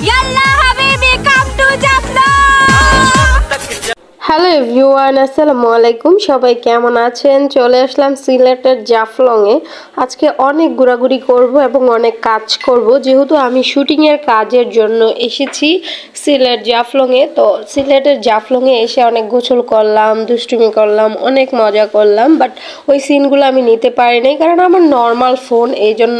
يلا hello everyone, আসসালামু আলাইকুম। সবাই কেমন আছেন? চলে আসলাম সিলেটের জাফলংয়ে। আজকে অনেক ঘোরাঘুরি করব এবং অনেক কাজ করব। যেহেতু আমি শুটিংয়ের কাজের জন্য এসেছি সিলেট জাফলংয়ে, তো সিলেটের জাফলংয়ে এসে অনেক গোসল করলাম, দুষ্টুমি করলাম, অনেক মজা করলাম বাট ওই সিনগুলো আমি নিতে পারিনি কারণ আমার নর্মাল ফোন এই জন্য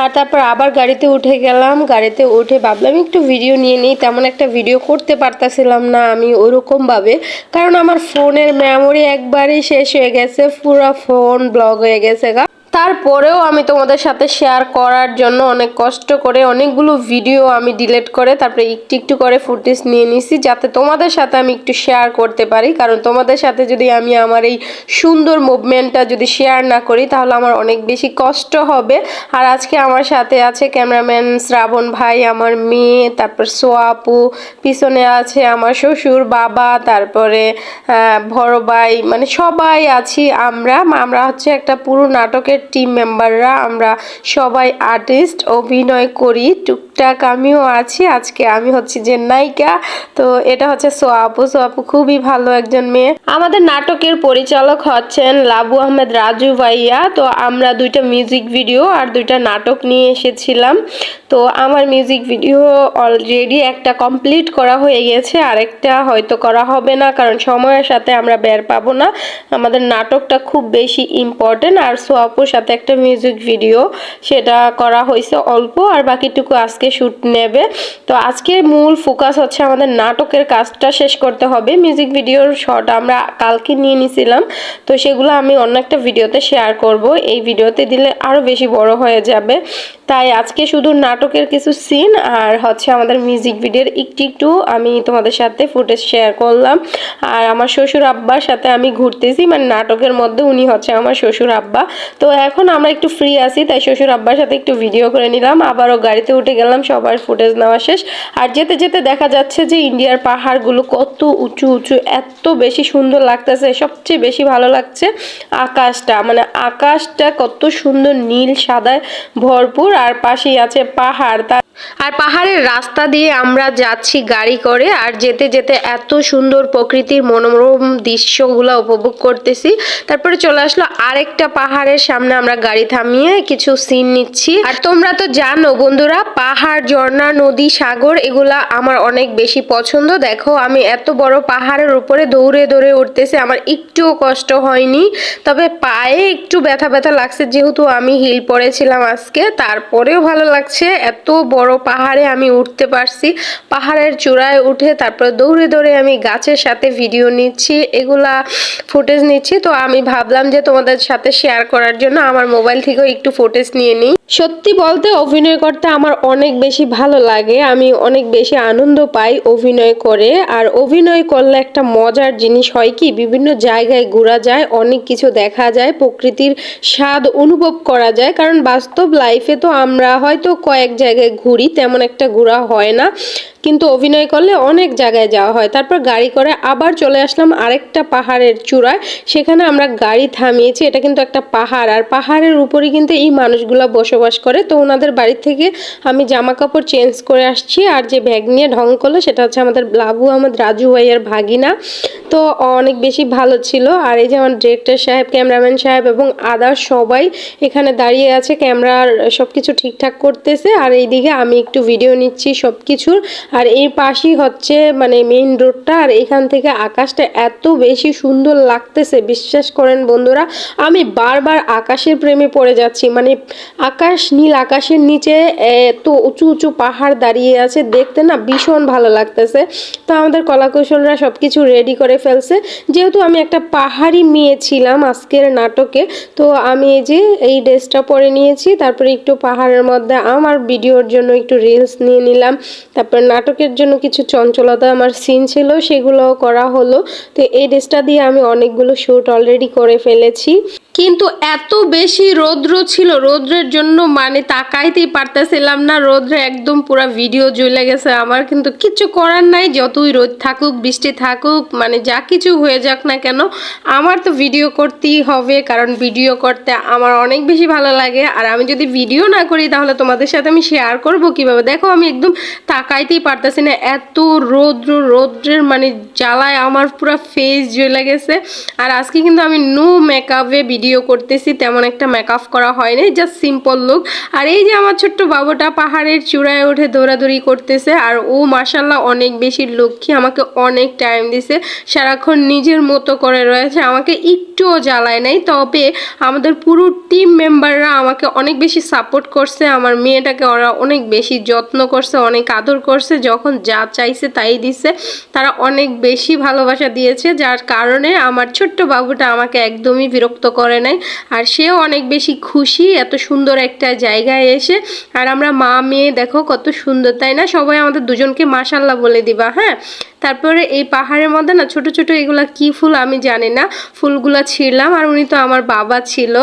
আর তারপর আবার গাড়িতে উঠে গেলাম, গাড়িতে উঠে ভাবলাম একটু ভিডিও নিয়ে নিই। তেমন একটা ভিডিও করতে পারতাছিলাম না আমি ওরকমভাবে। কারণ আমার ফোনের মেমোরি একবারই শেষ হয়ে গেছে পুরো ফোন ব্লক হয়ে গেছে গা। তারপরেও আমি তোমাদের সাথে শেয়ার করার জন্য অনেক কষ্ট করে অনেকগুলো ভিডিও আমি ডিলিট করে তারপরে একটু একটু করে ফুটেজ নিয়ে নিছি, যাতে তোমাদের সাথে আমি একটু শেয়ার করতে পারি। কারণ তোমাদের সাথে যদি আমি আমার এই সুন্দর মুভমেন্টটা যদি শেয়ার না করি, তাহলে আমার অনেক বেশি কষ্ট হবে। আর আজকে আমার সাথে আছে ক্যামেরাম্যান শ্রাবণ ভাই, আমার মেয়ে, তারপর সোয়াপু, পিছনে আছে আমার শ্বশুর, বাবা, তারপরে বড় ভাই মানে সবাই আছি আমরা। আমরা হচ্ছে একটা পুরো নাটকের টিম মেম্বাররা আমরা সবাই আর্টিস্ট অভিনয় করি টুকটাক আমিও আছি। আজকে আমি হচ্ছি যে নায়িকা। তো এটা হচ্ছে সোয়াপু সোয়াপু খুবই ভালো একজন মেয়ে। আমাদের নাটকের পরিচালক হচ্ছেন লাবু আহমেদ রাজু ভাইয়া। তো আমরা দুইটা মিউজিক ভিডিও আর দুইটা নাটক নিয়ে এসেছিলাম। তো আমার মিউজিক ভিডিও অলরেডি একটা কমপ্লিট করা হয়ে গেছে। আরেকটা হয়তো করা হবে না, কারণ সময়ের সাথে আমরা বের পাবো না। আমাদের নাটকটা খুব বেশি ইম্পর্টেন্ট আর সোয়াপুর সাথে একটা মিউজিক ভিডিও সেটা করা হয়েছে অল্প। আর বাকিটুকু আজকে শ্যুট নেবে। তো আজকে মূল ফোকাস হচ্ছে আমাদের নাটকের কাজটা শেষ করতে হবে। মিউজিক ভিডিওর শট আমরা কালকে নিয়ে নিছিলাম। তো সেগুলো আমি অন্য একটা ভিডিওতে শেয়ার করব। এই ভিডিওতে দিলে আরও বেশি বড় হয়ে যাবে। তাই আজকে শুধু নাটকের কিছু সিন আর হচ্ছে আমাদের মিউজিক ভিডিওর একটু একটু আমি তোমাদের সাথে ফুটেজ শেয়ার করলাম। আর আমার শ্বশুর আব্বার সাথে আমি ঘুরতেছি। মানে নাটকের মধ্যে উনি হচ্ছে আমার শ্বশুর আব্বা। তো এখন আমরা একটু ফ্রি আছি, তাই শ্বশুর আব্বার সাথে একটু ভিডিও করে নিলাম। আবারও গাড়িতে উঠে গেলাম। সবার ফুটেজ নেওয়া শেষ। আর যেতে যেতে দেখা যাচ্ছে যে ইন্ডিয়ার পাহাড়গুলো কত উঁচু উঁচু, এত বেশি সুন্দর লাগতেছে, সবচেয়ে বেশি ভালো লাগছে আকাশটা। মানে আকাশটা কত সুন্দর, নীল, সাদায় ভরপুর। আর পাশেই আছে পাহাড়, তার আর পাহাড়ের রাস্তা দিয়ে আমরা যাচ্ছি গাড়ি করে আর যেতে যেতে এত সুন্দর প্রকৃতির মনোরম দৃশ্যগুলো উপভোগ করতেছি। তারপরে চলে আসলো আরেকটা পাহাড়ের সামনে আমরা গাড়ি থামিয়ে কিছু সিন নিচ্ছি। আর তোমরা তো জানো বন্ধুরা, পাহাড়, ঝর্ণা, নদী, সাগর এগুলা আমার অনেক বেশি পছন্দ। দেখো, আমি এত বড় পাহাড়ের উপরে দৌড়ে দৌড়ে উঠতেছি, আমার একটুও কষ্ট হয়নি। তবে পায়ে একটু ব্যথা ব্যথা লাগছে, যেহেতু আমি হিল পরেছিলাম আজকে, তারপরেও ভালো লাগছে। এত বড় পাহাড়ে আমি উঠতে পারছি। পাহাড়ের চূড়ায় উঠে তারপর দৌড়ে দৌড়ে আমি গাছের সাথে ভিডিও নিচ্ছি, এগুলা ফুটেজ নিচ্ছি। তো আমি ভাবলাম যে তোমাদের সাথে শেয়ার করার জন্য আমার মোবাইল থেকেও একটু ফুটেজ নিয়ে নিই। সত্যি বলতে অভিনয় করতে আমার অনেক বেশি ভালো লাগে। আমি অনেক বেশি আনন্দ পাই অভিনয় করে। আর অভিনয় করলে একটা মজার জিনিস হয় কি, বিভিন্ন জায়গায় ঘোরা যায়, অনেক কিছু দেখা যায়, প্রকৃতির স্বাদ অনুভব করা যায়। কারণ বাস্তব লাইফে তো আমরা হয়তো কয়েক জায়গায় ঘুরি, তেমন একটা ঘোরা হয় না। কিন্তু অভিনয় করলে অনেক জায়গায় যাওয়া হয়। তারপর গাড়ি করে আবার চলে আসলাম আরেকটা পাহাড়ের চূড়ায়। সেখানে আমরা গাড়ি থামিয়েছি। এটা কিন্তু একটা পাহাড়। আর পাহাড়ের উপরে কিন্তু এই মানুষগুলা বসবাস করে। তো ওনাদের বাড়ি থেকে আমি জামা কাপড় চেঞ্জ করে আসছি। আর যে ব্যাগ নিয়ে ঢং করল, সেটা হচ্ছে আমাদের লাবু আহমদ রাজু ভাইয়ের ভাগিনা। তো অনেক বেশি ভালো ছিল। আর এই যে আমার ডিরেক্টর সাহেব ক্যামেরাম্যান সাহেব এবং আদার সবাই এখানে দাঁড়িয়ে আছে। ক্যামেরার সব কিছু ঠিকঠাক করতেছে। আর এইদিকে আমি একটু ভিডিও নিচ্ছি সব কিছুর আর এর পাশেই হচ্ছে মানে মেইন রোডটা আর এখান থেকে আকাশটা এত বেশি সুন্দর লাগতেছে, বিশ্বাস করেন বন্ধুরা। আমি বারবার আকাশের প্রেমে পড়ে যাচ্ছি মানে আকাশ নীল, আকাশের নিচে এত উঁচু উঁচু পাহাড় দাঁড়িয়ে আছে, দেখতে না ভীষণ ভালো লাগতেছে। তো আমাদের কলাকৌশলরা সব কিছু রেডি করে ফেলছে। যেহেতু আমি একটা পাহাড়ি মেয়ে ছিলাম আজকের নাটকে, তো আমি এই যে এই ড্রেসটা পরে নিয়েছি, তারপরে একটু পাহাড়ের মধ্যে আমার ভিডিওর জন্য একটু রিলস নিয়ে নিলাম, তারপর নাটকের জন্য কিছু চঞ্চলতা আমার সিন ছিল সেগুলো করা হলো। তো এই ড্রেসটা দিয়ে আমি অনেকগুলো শ্যুট অলরেডি করে ফেলেছি। কিন্তু এত বেশি রৌদ্র ছিল, রৌদ্রের জন্য মানে তাকাইতেই পারতেছিলাম না। রৌদ্রে একদম পুরো ভিডিও জ্বলে গেছে আমার, কিন্তু কিছু করার নাই, যতই রোদ থাকুক, বৃষ্টি থাকুক মানে যা কিছু হয়ে যাক না কেন, আমার তো ভিডিও করতেই হবে, কারণ ভিডিও করতে আমার অনেক বেশি ভালো লাগে। আর আমি যদি ভিডিও না করি, তাহলে তোমাদের সাথে আমি শেয়ার করব কীভাবে? দেখো, আমি একদম তাকাইতেই পারতেছি না, এত রৌদ্র, রৌদ্রের মানে জ্বালায় আমার পুরো ফেস জ্বলে গেছে। আর আজকে কিন্তু আমি নো মেকআপে ভিডিও করতেছি, তেমন একটা মেকআপ করা হয় হয়নি জাস্ট সিম্পল লুক আর এই যে আমার ছোট্ট বাবুটা পাহাড়ের চূড়ায় উঠে দৌড়াদৌড়ি করতেছে, আর ও মাসাল্লাহ অনেক বেশি লক্ষ্মী, আমাকে অনেক টাইম দিছে, সারাক্ষণ নিজের মতো করে রয়েছে, আমাকে একটুও জ্বালায় নাই, তবে আমাদের পুরো টিম মেম্বাররা আমাকে অনেক বেশি সাপোর্ট করছে, আমার মেয়েটাকে ওরা অনেক বেশি যত্ন করছে, অনেক আদর করছে, যখন যা চাইছে তাই দিছে, তারা অনেক বেশি ভালোবাসা দিয়েছে, যার কারণে আমার ছোট্ট বাবুটা আমাকে একদমই বিরক্ত করে নাই আর সেও অনেক বেশি খুশি, এত সুন্দর একটা জায়গায় এসে। আর আমরা মা মেয়ে দেখো কত সুন্দর, তাই না? সবাই আমাদের দুজনকে মাসাল্লাহ বলে দিবা হ্যাঁ? তারপরে এই পাহাড়ের মধ্যে না ছোট ছোট এগুলা কি ফুল আমি জানি না। ফুলগুলা ছিঁড়লাম আর উনি তো আমার বাবা ছিল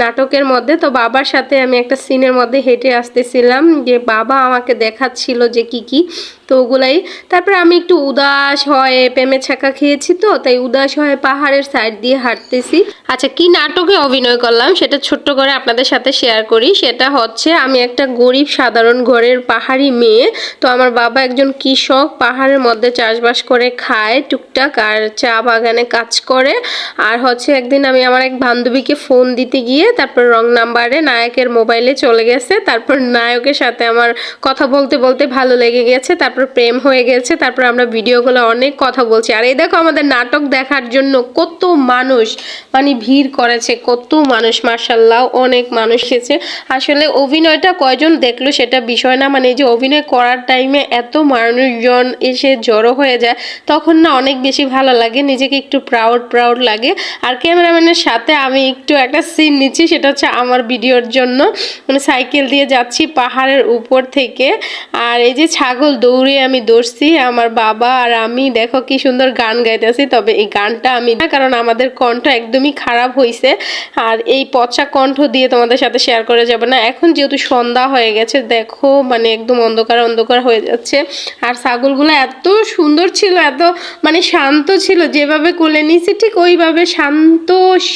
নাটকের মধ্যে। তো বাবার সাথে আমি একটা সিনের মধ্যে হেঁটে আসতেছিলাম যে বাবা আমাকে দেখাচ্ছিল যে কি কি। তো ওগুলাই তারপরে আমি একটু উদাস হয়ে প্রেমে ছাকা খেয়েছি তো, তাই উদাস হয়ে পাহাড়ের সাইড দিয়ে হাঁটতেছি। আচ্ছা কি নাটকে অভিনয় করলাম সেটা ছোট্ট করে আপনাদের সাথে শেয়ার করি। সেটা হচ্ছে আমি একটা গরিব সাধারণ ঘরের পাহাড়ি মেয়ে। তো আমার বাবা একজন কৃষক, পাহাড়ের মধ্যে চাষবাস করে খায় টুকটাক আর চা বাগানে কাজ করে। আর হচ্ছে একদিন আমি আমার এক বান্ধবীকে ফোন দিতে গিয়ে তারপর রং নাম্বারে নায়কের মোবাইলে চলে গেছে। তারপর নায়কের সাথে আমার কথা বলতে বলতে ভালো লেগে গেছে, তারপর প্রেম হয়ে গেছে, তারপর আমরা ভিডিওগুলো অনেক কথা বলছি। আর এই দেখো আমাদের নাটক দেখার জন্য কত মানুষ মানে ভিড় করেছে, কত মানুষ মার্শাল্লাহ অনেক মানুষ এসেছে। আসলে অভিনয়টা কয়জন দেখল সেটা বিষয় না মানে এই যে অভিনয় করার টাইমে এত মানুষজন এসে জড়ো হয়ে যায়, তখন না অনেক বেশি ভালো লাগে, নিজেকে একটু প্রাউড প্রাউড লাগে। আর ক্যামেরাম্যানের সাথে আমি একটু একটা সিন নিচ্ছি, সেটা হচ্ছে আমার ভিডিওর জন্য। মানে সাইকেল দিয়ে যাচ্ছি পাহাড়ের উপর থেকে। আর এই যে ছাগল দৌড়ে আমি দৌড়ছি, আমার বাবা আর আমি, দেখো কি সুন্দর গান গাইতেছি, তবে এই গানটা আমি না, কারণ আমাদের কণ্ঠ একদমই খারাপ হয়েছে আর এই পচা কণ্ঠ দিয়ে তোমাদের সাথে শেয়ার করে যাবে না। এখন যেহেতু সন্ধ্যা হয়ে গেছে, দেখো মানে একদম অন্ধকার অন্ধকার হয়ে যাচ্ছে। আর ছাগলগুলো এত সুন্দর ছিল, এত মানে শান্ত ছিল, যেভাবে কোলে নিয়েছি ঠিক ওইভাবে শান্ত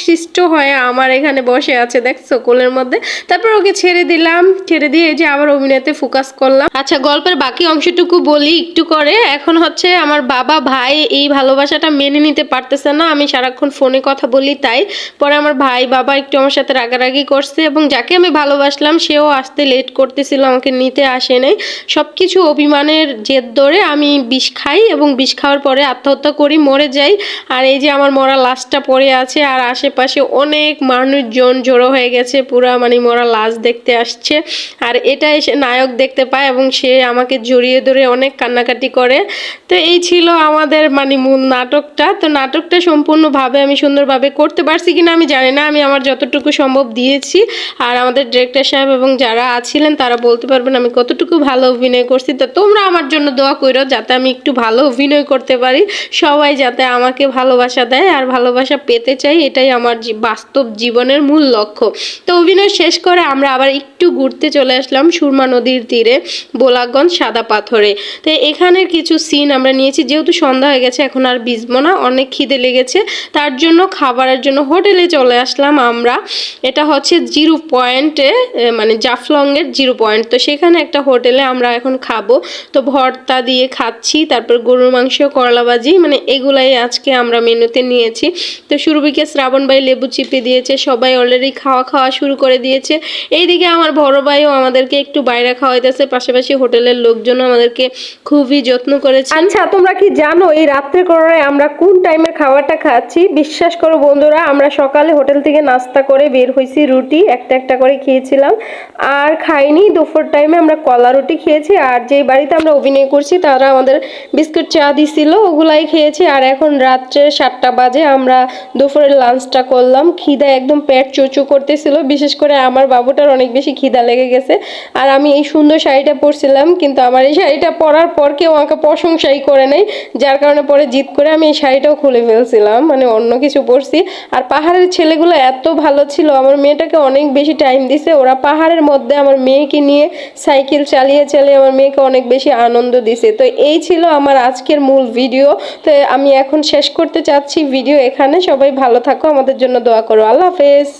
শিষ্ট হয়ে আমার এখানে বসে আছে, দেখছ কোলের মধ্যে। তারপর ওকে ছেড়ে দিলাম, ছেড়ে দিয়ে যে আবার অভিনয়তে ফোকাস করলাম। আচ্ছা গল্পের বাকি অংশটুকু বলি একটু করে। এখন হচ্ছে আমার বাবা, ভাই এই ভালোবাসাটা মেনে নিতে পারতেছে না, আমি সারাক্ষণ ফোনে কথা বলি তাই। পরে আমার ভাই, বাবা একটু আমার সাথে রাগারাগি করছে এবং যাকে আমি ভালোবাসলাম, সেও আসতে লেট করতেছিল, আমাকে নিতে আসে নাই। সব কিছু অভিমানের জেদ ধরে আমি বিষ খাই এবং বিষ খাওয়ার পরে আত্মহত্যা করি, মরে যাই। আর এই যে আমার মরা লাশটা পড়ে আছে, আর আশেপাশে অনেক মানুষজন জড়ো হয়ে গেছে, পুরা মানে মরা লাশ দেখতে আসছে। আর এটা এসে নায়ক দেখতে পায় এবং সে আমাকে জড়িয়ে ধরে অনেক কান্নাকাটি করে। তো এই ছিল আমাদের মানে মূল নাটকটা। তো নাটকটা সম্পূর্ণভাবে আমি সুন্দরভাবে করতে পারছি কিনা আমি জানি না। আমি আমার যতটুকু সম্ভব দিয়েছি। আর আমাদের ডিরেক্টর সাহেব এবং যারা আছিলেন, তারা বলতে পারবেন আমি কতটুকু ভালো অভিনয় করছি। তো তোমরা আমার জন্য দোয়া করো যাতে আমি একটু ভালো অভিনয় করতে পারি। সবাই যাতে আমাকে ভালোবাসা দেয় আর ভালোবাসা পেতে চাই, এটাই আমার বাস্তব জীবনের মূল লক্ষ্য। তো অভিনয় শেষ করে আমরা আবার একটু ঘুরতে চলে আসলাম সুরমা নদীর তীরে, বোলাগঞ্জ সাদা পাথরে। তো এখানের কিছু সিন আমরা নিয়েছি, যেহেতু সন্ধ্যা হয়ে গেছে, এখন আর ভিজবো না, অনেক খিদে লেগেছে। তার জন্য খাবারের জন্য হোটেলে চলে আসলাম আমরা। এটা হচ্ছে জিরো পয়েন্টে মানে জাফলংয়ের জিরো পয়েন্ট। তো সেখানে একটা হোটেলে আমরা এখন খাব। তো ভর্তা দিয়ে খাচ্ছি, তারপর গরুর মাংস করলা ভাজি মানে এগুলাই আজকে আমরা মেনুতে নিয়েছি। তো সুরভিকে শ্রাবণ ভাই লেবু চিপে দিয়েছে, সবাই অলরেডি খাওয়া খাওয়া শুরু করে দিয়েছে। এইদিকে আমার বড় ভাইও আমাদেরকে একটু বাইরে খাওয়াইতেছে, পাশাপাশি হোটেলের লোকজন আমাদেরকে খুবই যত্ন করেছে। আচ্ছা তোমরা কি জানো এই রাত্রে করে আমরা কোন টাইমের খাবারটা খাচ্ছি? বিশ্বাস করো বন্ধুরা, আমরা সকালে হোটেল থেকে নাস্তা করে বের হয়েছি রুটি একটা একটা করে খেয়েছিলাম। আর খাইনি, দুপুর টাইমে আমরা কলা রুটি খেয়েছি। আর যে বাড়িতে আমরা অভিনয় করছি, তারা আমাদের বিস্কুট বিস্কুট, চা দিছিল, ওগুলাই খেয়েছি। আর এখন রাত্রে সাতটা বাজে, আমরা দুপুরের লাঞ্চটা করলাম। খিদা একদম পেট চুচু করতেছিল, বিশেষ করে আমার বাবুটার অনেক বেশি খিদা লেগে গেছে। আর আমি এই সুন্দর শাড়িটা পরছিলাম, কিন্তু আমার এই শাড়িটা পরার পর কেউ আমাকে প্রশংসাই করে নাই, যার কারণে পরে জিদ করে আমি এই শাড়িটাও খুলে ফেলছিলাম মানে অন্য কিছু পরছি। আর পাহাড়ের ছেলেগুলো এত ভালো ছিল, আমার মেয়েটাকে অনেক বেশি টাইম দিছে, ওরা পাহাড়ের মধ্যে আমার মেয়েকে নিয়ে সাইকেল চালিয়ে চালিয়ে আমার মেয়েকে অনেক বেশি আনন্দ দিছে। তো এই ছিল আমার আজকের মূল ভিডিও তো আমি এখন শেষ করতে চাচ্ছি। ভিডিও এখানে। সবাই ভালো থাকো। আমাদের জন্য দোয়া করো। আল্লাহ হাফেজ।